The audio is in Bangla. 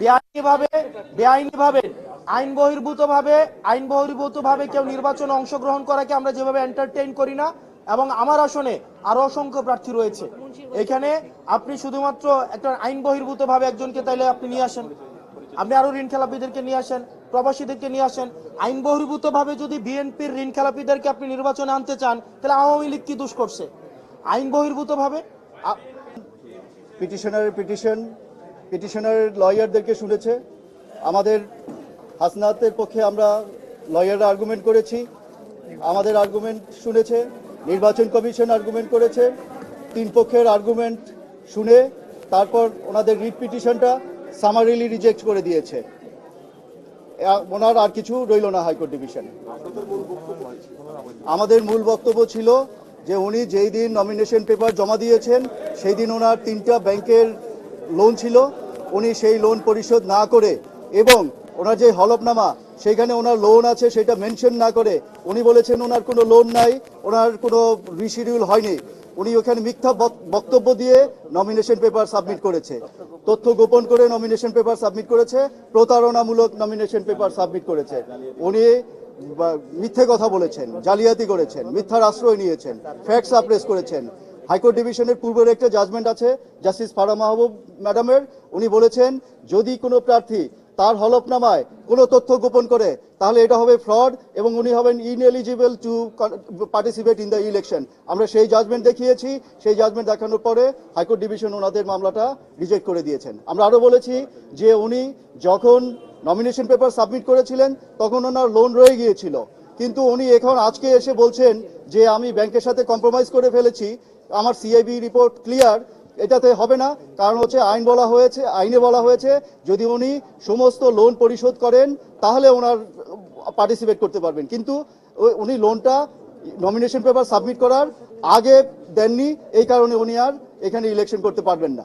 বেআইনিভাবে বেআইনিভাবে আইন বহির্ভূত ভাবে আইন বহির্ভূত ভাবে কেউ নির্বাচনে অংশগ্রহণ করাকে আমরা যেভাবে এন্টারটেইন করি না, এবং আমার আসনে আরও অসংখ্য প্রার্থী রয়েছে। এখানে আপনি শুধুমাত্র একটা আইন বহির্ভূত ভাবে একজনকে তাইলে আপনি নিয়ে আসেন। আপনি আরও ঋণ খেলাপিদেরকে নিয়ে আসেন, প্রবাসীদেরকে নিয়ে আসেন। আইন বহির্ভূত ভাবে যদি বিএনপির ঋণ খেলাপিদেরকে আপনি নির্বাচনে আনতে চান, তাহলে আওয়ামী লীগ কি দোষ করছে? আইন বহির্ভূত ভাবে আ- পিটিশনারের পিটিশন পিটিশনারের লয়ারদেরকে শুনেছে। আমাদের হাসনাতের পক্ষে আমরা লয়াররা আর্গুমেন্ট করেছি। আমাদের আর্গুমেন্ট শুনেছে, নির্বাচন কমিশন আর্গুমেন্ট করেছে। তিন পক্ষের আর্গুমেন্ট শুনে তারপর ওনাদের রিট পিটিশনটা সামারিলি রিজেক্ট করে দিয়েছে। ওনার আর কিছু রইল না হাইকোর্ট ডিভিশনে। আমাদের মূল বক্তব্য ছিল যে উনি যেই দিন নমিনেশন পেপার জমা দিয়েছেন, সেই দিন ওনার তিনটা ব্যাংকের লোন ছিল। উনি সেই লোন পরিশোধ না করে এবং ওনার যে হলফনামা সেখানে ওনার লোন আছে, সেটা মেনশন না করে উনি বলেছেন ওনার কোনো লোন নাই, ওনার কোনো রিশিডিউল হয়নি। উনি ওখানে মিথ্যা বক- বক্তব্য দিয়ে নমিনেশন পেপার সাবমিট করেছে। তথ্য গোপন করে নমিনেশন পেপার সাবমিট করেছে, প্রতারণামূলক নমিনেশন পেপার সাবমিট করেছে। উনি মিথ্যে কথা বলেছেন, জালিয়াতি করেছেন, মিথ্যার আশ্রয় নিয়েছেন ফ্যাক্ট সাপ্রেস করেছেন। হাইকোর্ট ডিভিশনের পূর্বের একটা জাজমেন্ট আছে জাস্টিস ফারা মাহবুব ম্যাডামের। উনি বলেছেন, যদি কোনো প্রার্থী তার হলফনামায় কোনো তথ্য গোপন করে, তাহলে এটা হবে ফ্রড এবং উনি হবেন ineligible to participate in the election আমরা সেই জাজমেন্ট দেখিয়েছি, সেই জাজমেন্ট দেখানোর পরে হাইকোর্ট ডিভিশন ওনাদের মামলাটা রিজেক্ট করে দিয়েছেন। আমরা আরও বলেছি যে উনি যখন নমিনেশন পেপার সাবমিট করেছিলেন, তখন ওনার লোন রয়ে গিয়েছিল। কিন্তু উনি এখন আজকে এসে বলছেন যে আমি ব্যাংকের সাথে কম্প্রোমাইজ করে ফেলেছি, আমার সিআইবি রিপোর্ট ক্লিয়ার এটাতে হবে না। কারণ হচ্ছে আইন বলা হয়েছে, আইনে বলা হয়েছে, যদি উনি সমস্ত লোন পরিশোধ করেন, তাহলে ওনার পার্টিসিপেট করতে পারবেন। কিন্তু উনি লোনটা নমিনেশন পেপার সাবমিট করার আগে দেননি, এই কারণে উনি আর এখানে ইলেকশন করতে পারবেন না।